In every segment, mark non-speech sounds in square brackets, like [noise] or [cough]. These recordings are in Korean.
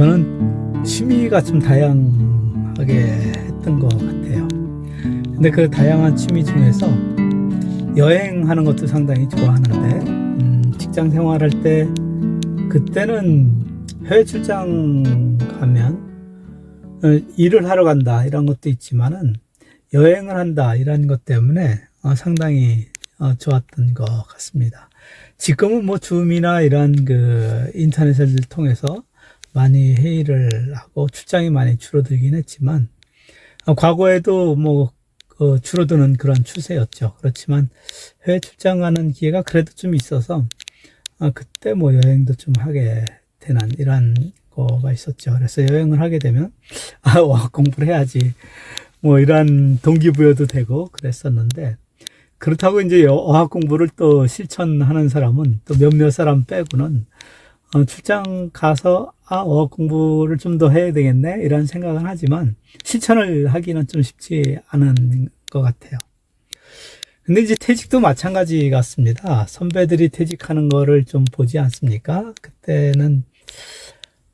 저는 취미가 좀 다양하게 했던 것 같아요. 근데 그 다양한 취미 중에서 여행하는 것도 상당히 좋아하는데 음, 직장 생활할 때 그때는 해외 출장 가면 어, 일을 하러 간다 이런 것도 있지만은 여행을 한다 이런 것 때문에 어, 상당히 어, 좋았던 것 같습니다. 지금은 뭐 줌이나 이런 그 인터넷을 통해서 많이 회의를 하고 출장이 많이 줄어들긴 했지만 어, 과거에도 뭐 어, 줄어드는 그런 추세였죠. 그렇지만 해외 출장 가는 기회가 그래도 좀 있어서 어, 그때 뭐 여행도 좀 하게 되는 이런 거가 있었죠. 그래서 여행을 하게 되면 [laughs] 아, 와 공부를 해야지 뭐 이런 동기부여도 되고 그랬었는데 그렇다고 이제 어학 공부를 또 실천하는 사람은 또 몇몇 사람 빼고는 어, 출장 가서 아 어학 공부를 좀 더 해야 되겠네 이런 생각은 하지만 실천을 하기는 좀 쉽지 않은 것 같아요. 근데 이제 퇴직도 마찬가지 같습니다. 선배들이 퇴직하는 거를 좀 보지 않습니까? 그때는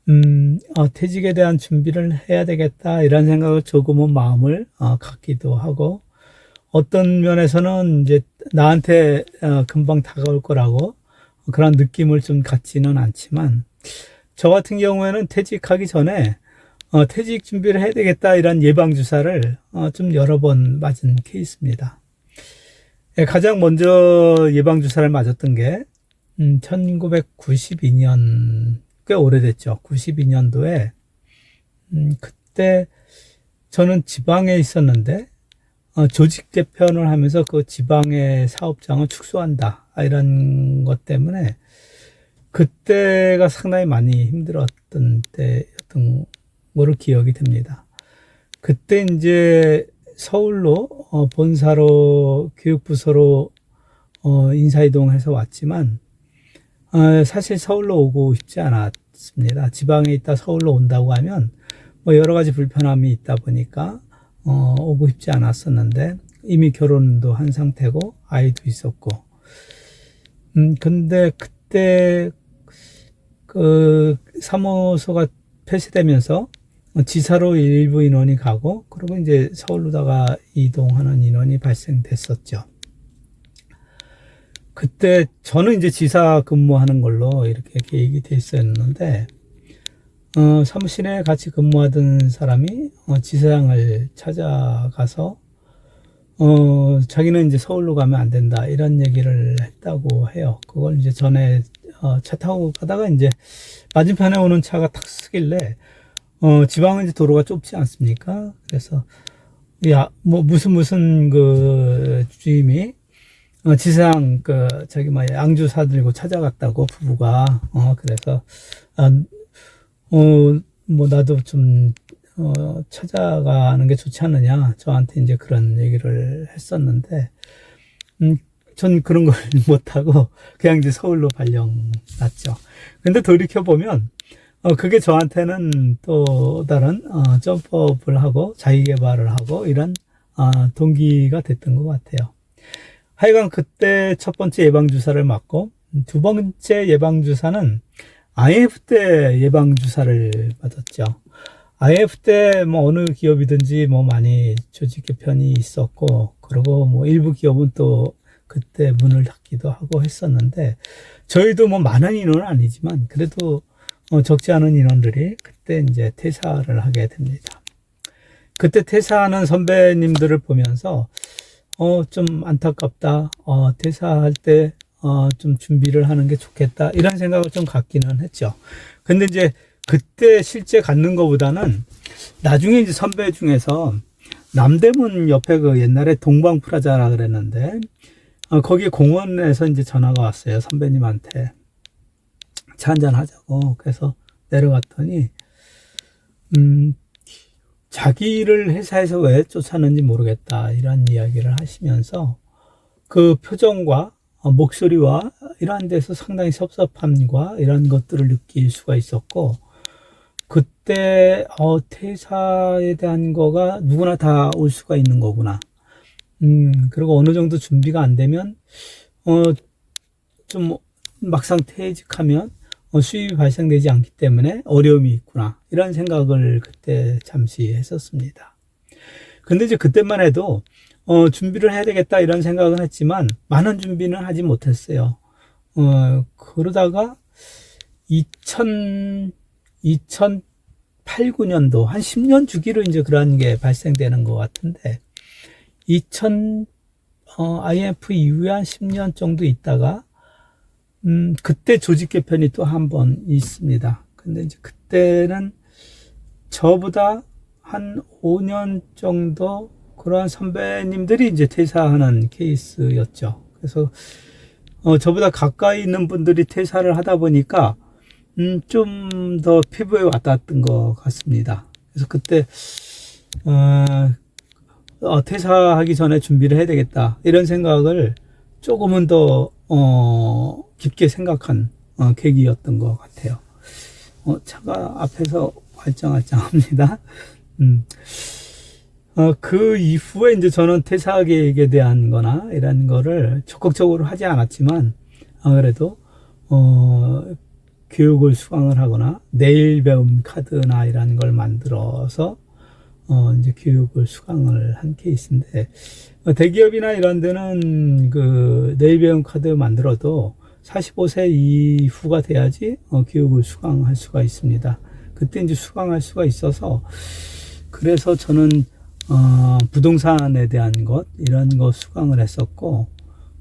음, 어, 퇴직에 대한 준비를 해야 되겠다 이런 생각을 조금은 마음을 어, 갖기도 하고 어떤 면에서는 이제 나한테 어, 금방 다가올 거라고 그런 느낌을 좀 갖지는 않지만 저 같은 경우에는 퇴직하기 전에 어, 퇴직 준비를 해야 되겠다 이런 예방 주사를 어, 좀 여러 번 맞은 케이스입니다. 예, 가장 먼저 예방 주사를 맞았던 게 음, 1992년 꽤 오래됐죠. 92년도에 음, 그때 저는 지방에 있었는데 어, 조직 개편을 하면서 그 지방의 사업장을 축소한다 아, 이런 것 때문에 그때가 상당히 많이 힘들었던 때였던 거로 기억이 됩니다. 그때 이제 서울로 어, 본사로 교육부서로 어, 인사이동해서 왔지만 어, 사실 서울로 오고 싶지 않았습니다. 지방에 있다 서울로 온다고 하면 뭐 여러 가지 불편함이 있다 보니까 어, 오고 싶지 않았었는데 이미 결혼도 한 상태고 아이도 있었고 음 근데 그때 그 사무소가 폐쇄되면서 지사로 일부 인원이 가고 그리고 이제 서울로다가 이동하는 인원이 발생됐었죠. 그때 저는 이제 지사 근무하는 걸로 이렇게 계획이 돼 있었는데 어, 사무실에 같이 근무하던 사람이 어, 지사장을 찾아가서 어, 자기는 이제 서울로 가면 안 된다 이런 얘기를 했다고 해요. 그걸 이제 전에 어, 차 타고 가다가 이제 맞은편에 오는 차가 탁 쓰길래 어, 지방은 이제 도로가 좁지 않습니까? 그래서 야, 뭐 무슨 무슨 그 주임이 어, 지상 그 저기 뭐 양주 사들고 찾아갔다고 부부가 어 그래서 아, 어뭐 나도 좀 어, 찾아가는 게 좋지 않느냐 저한테 이제 그런 얘기를 했었는데 음, 전 그런 걸 [laughs] 못하고 그냥 이제 서울로 발령 났죠. 근데 돌이켜 보면 어, 그게 저한테는 또 다른 어, 점프업을 하고 자기 개발을 하고 이런 어, 동기가 됐던 것 같아요. 하여간 그때 첫 번째 예방 주사를 맞고 두 번째 예방 주사는 IF 때 예방 주사를 맞았죠. IF 때 뭐 어느 기업이든지 뭐 많이 조직 개편이 있었고 그리고 뭐 일부 기업은 또 그때 문을 닫기도 하고 했었는데 저희도 뭐 많은 인원은 아니지만 그래도 어 적지 않은 인원들이 그때 이제 퇴사를 하게 됩니다. 그때 퇴사하는 선배님들을 보면서 어, 좀 안타깝다. 어, 퇴사할 때, 어, 좀 준비를 하는 게 좋겠다. 이런 생각을 좀 갖기는 했죠. 근데 이제 그때 실제 갖는 것보다는 나중에 이제 선배 중에서 남대문 옆에 그 옛날에 동방프라자라 그랬는데, 어, 거기 공원에서 이제 전화가 왔어요. 선배님한테. 차 한잔 하자고. 그래서 내려갔더니, 음, 자기를 회사에서 왜 쫓았는지 모르겠다 이런 이야기를 하시면서 그 표정과 목소리와 이러한 데서 상당히 섭섭함과 이런 것들을 느낄 수가 있었고 그때 어, 퇴사에 대한 거가 누구나 다 올 수가 있는 거구나. 음 그리고 어느 정도 준비가 안 되면 어 좀 막상 퇴직하면 어, 수입이 발생되지 않기 때문에 어려움이 있구나. 이런 생각을 그때 잠시 했었습니다. 근데 이제 그때만 해도 어, 준비를 해야 되겠다 이런 생각은 했지만 많은 준비는 하지 못했어요. 어, 그러다가 2000, 2008, 9년도 한 10년 주기로 이제 그런 게 발생되는 것 같은데 2000 어, IMF 이후에 한 10년 정도 있다가 음, 그때 조직 개편이 또 한 번 있습니다. 근데 이제 그때는 저보다 한 5년 정도 그러한 선배님들이 이제 퇴사하는 케이스였죠. 그래서 어, 저보다 가까이 있는 분들이 퇴사를 하다 보니까 음, 좀 더 피부에 와닿았던 것 같습니다. 그래서 그때 어, 어, 퇴사하기 전에 준비를 해야 되겠다 이런 생각을 조금은 더 어, 깊게 생각한 어, 계기였던 것 같아요. 어, 차가 앞에서 활짝활짝합니다. [laughs] 음. 어, 그 이후에 이제 저는 퇴사 계획에 대한 거나 이런 거를 적극적으로 하지 않았지만, 아, 그래도, 어, 교육을 수강을 하거나, 내일 배움 카드나 이런 걸 만들어서, 어, 이제 교육을 수강을 한 케이스인데, 어, 대기업이나 이런 데는 그 배움 카드 만들어도 45세 이후가 돼야지 어, 교육을 수강할 수가 있습니다. 그때 이제 수강할 수가 있어서, 그래서 저는 어, 부동산에 대한 것 이런 거 수강을 했었고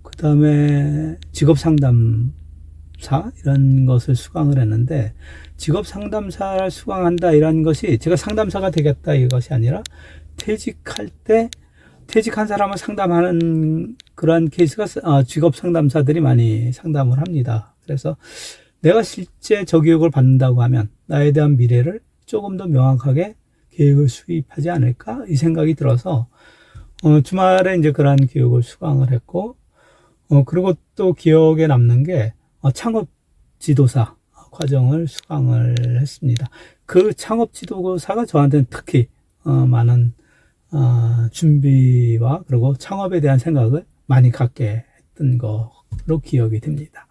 그 다음에 직업 상담 사 이런 것을 수강을 했는데 직업 상담사를 수강한다 이런 것이 제가 상담사가 되겠다 이것이 아니라 퇴직할 때 퇴직한 사람을 상담하는 그러한 케이스가 어, 직업 상담사들이 많이 상담을 합니다. 그래서 내가 실제 저 교육을 받는다고 하면 나에 대한 미래를 조금 더 명확하게 계획을 수립하지 않을까 이 생각이 들어서 어, 주말에 이제 그러한 교육을 수강을 했고 어, 그리고 또 기억에 남는 게 어, 창업 지도사 과정을 수강을 했습니다. 그 창업 지도사가 저한테는 특히 어, 많은 어, 준비와 그리고 창업에 대한 생각을 많이 갖게 했던 거로 기억이 됩니다.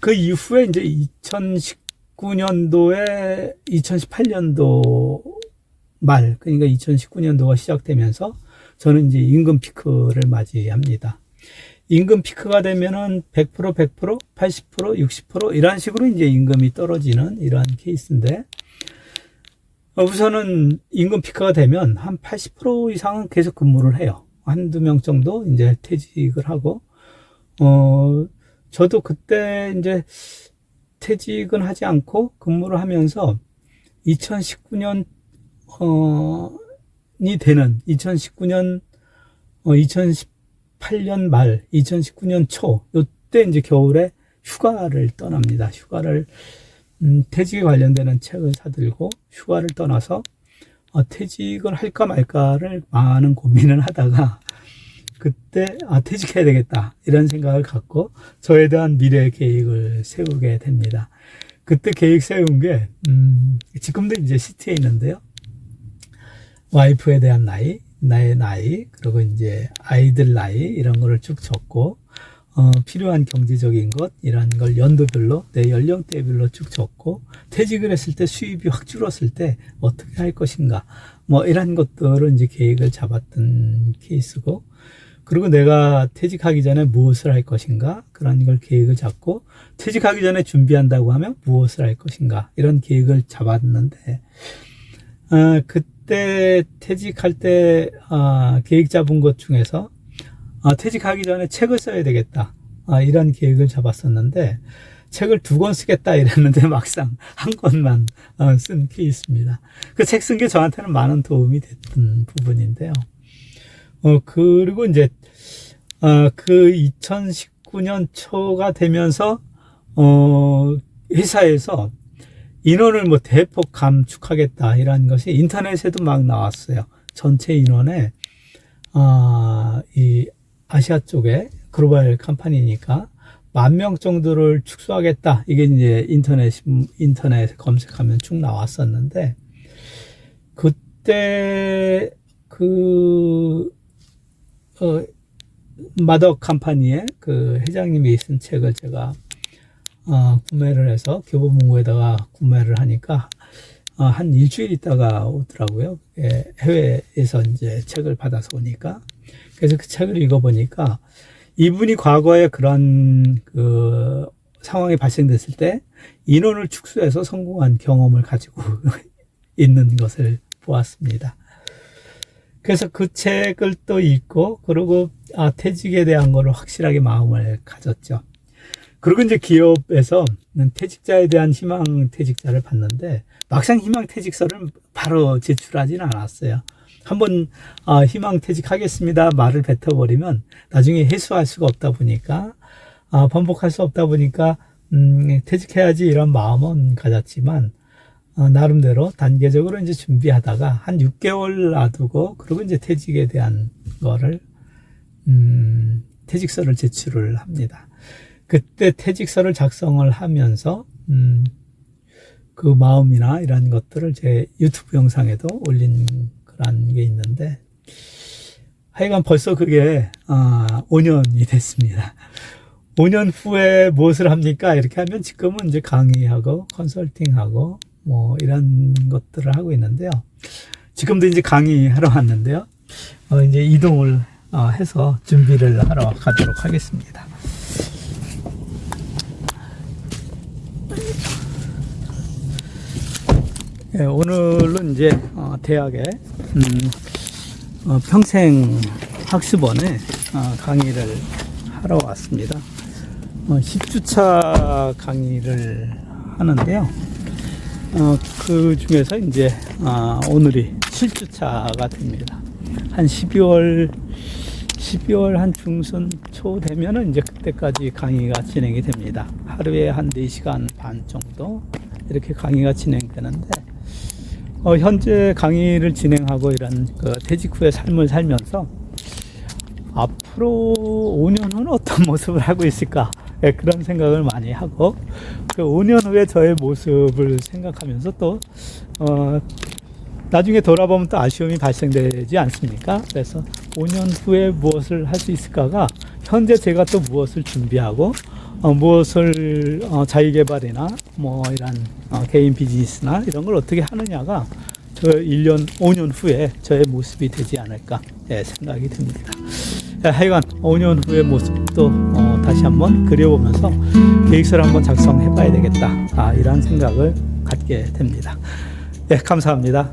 그 이후에 이제 2019년도에 2018년도 말, 그러니까 2019년도가 시작되면서 저는 이제 임금 피크를 맞이합니다. 임금 피크가 되면은 100%, 100%, 80%, 60% 이런 식으로 이제 임금이 떨어지는 이러한 케이스인데, 어, 우선은 임금 피크가 되면 한 80% 이상은 계속 근무를 해요. 한두 명 정도 이제 퇴직을 하고, 어, 저도 그때 이제 퇴직은 하지 않고 근무를 하면서 2019년 어, 이 되는 2019년, 어, 2018년 말, 2019년 초, 요때 이제 겨울에 휴가를 떠납니다. 휴가를, 음, 퇴직에 관련되는 책을 사들고 휴가를 떠나서 어, 퇴직을 할까 말까를 많은 고민을 하다가 그때 아 퇴직해야 되겠다 이런 생각을 갖고 저에 대한 미래 계획을 세우게 됩니다. 그때 계획 세운 게 음, 지금도 이제 시티에 있는데요. 와이프에 대한 나이, 나의 나이, 그리고 이제 아이들 나이 이런 거를 쭉 적고 어, 필요한 경제적인 것 이런 걸 연도별로 내 연령대별로 쭉 적고 퇴직을 했을 때 수입이 확 줄었을 때 어떻게 할 것인가 뭐 이런 것들을 이제 계획을 잡았던 케이스고 그리고 내가 퇴직하기 전에 무엇을 할 것인가 그런 걸 계획을 잡고 퇴직하기 전에 준비한다고 하면 무엇을 할 것인가 이런 계획을 잡았는데 어, 그 그때 퇴직할 때 아, 계획 잡은 것 중에서 아, 퇴직하기 전에 책을 써야 되겠다 아, 이런 계획을 잡았었는데 책을 두 권 쓰겠다 이랬는데 [laughs] 막상 한 권만 어, 쓴 케이스입니다. 그 책 쓴 게 저한테는 많은 도움이 됐던 부분인데요. 어, 그리고 이제 어, 그 2019년 초가 되면서 어, 회사에서 인원을 뭐 대폭 감축하겠다 이런 것이 인터넷에도 막 나왔어요. 전체 인원에 아, 이 아시아 쪽에 글로벌 컴퍼니니까 만 명 정도를 축소하겠다. 이게 이제 인터넷 인터넷 검색하면 쭉 나왔었는데 그때 그 어, 마더 컴퍼니의 그 회장님이 쓴 책을 제가 어, 구매를 해서 교보문고에다가 구매를 하니까 어, 한 일주일 있다가 오더라고요. 예, 해외에서 이제 책을 받아서 오니까 그래서 그 책을 읽어보니까 이분이 과거에 그런 그 상황이 발생됐을 때 인원을 축소해서 성공한 경험을 가지고 [laughs] 있는 것을 보았습니다. 그래서 그 책을 또 읽고 그리고 아 퇴직에 대한 거를 확실하게 마음을 가졌죠. 그리고 이제 기업에서 퇴직자에 대한 희망 퇴직자를 봤는데 막상 희망 퇴직서를 바로 제출하지는 않았어요. 한번 아, 희망 퇴직하겠습니다 말을 뱉어버리면 나중에 해소할 수가 없다 보니까 아, 번복할 수 없다 보니까 음, 퇴직해야지 이런 마음은 가졌지만 어, 나름대로 단계적으로 이제 준비하다가 한 6개월 놔두고 그리고 이제 퇴직에 대한 거를 음, 퇴직서를 제출을 합니다. 그때 퇴직서를 작성을 하면서 음, 그 마음이나 이런 것들을 제 유튜브 영상에도 올린 그런 게 있는데 하여간 벌써 그게 아, 5년이 됐습니다. 5년 후에 무엇을 합니까? 이렇게 하면 지금은 이제 강의하고 컨설팅하고 뭐 이런 것들을 하고 있는데요. 지금도 이제 강의하러 왔는데요. 어, 이제 이동을 어, 해서 준비를 하러 가도록 하겠습니다. 예, 오늘은 이제 어, 대학에 음, 어, 평생 학습원에 어, 강의를 하러 왔습니다. 어, 10주차 강의를 하는데요. 어, 그 중에서 이제 아, 오늘이 7주차가 됩니다. 한 12월 12월 한 중순 초 되면은 이제 그때까지 강의가 진행이 됩니다. 하루에 한 4시간 반 정도 이렇게 강의가 진행되는데 어, 현재 강의를 진행하고 이런 그 퇴직 후의 삶을 살면서 앞으로 5년 후는 어떤 [laughs] 모습을 하고 있을까 예, 그런 생각을 많이 하고 그 5년 후에 저의 모습을 생각하면서 또 어, 나중에 돌아보면 또 아쉬움이 발생되지 않습니까? 그래서 5년 후에 무엇을 할 수 있을까가 현재 제가 또 무엇을 준비하고 어, 무엇을 어, 자기개발이나 뭐 이런 어, 개인 비즈니스나 이런 걸 어떻게 하느냐가 저 1년, 5년 후에 저의 모습이 되지 않을까 예, 생각이 듭니다. 예, 하여간 5년 후의 모습도 어, 다시 한번 그려보면서 계획서를 한번 작성해 봐야 되겠다. 아, 이런 생각을 갖게 됩니다. 예, 감사합니다.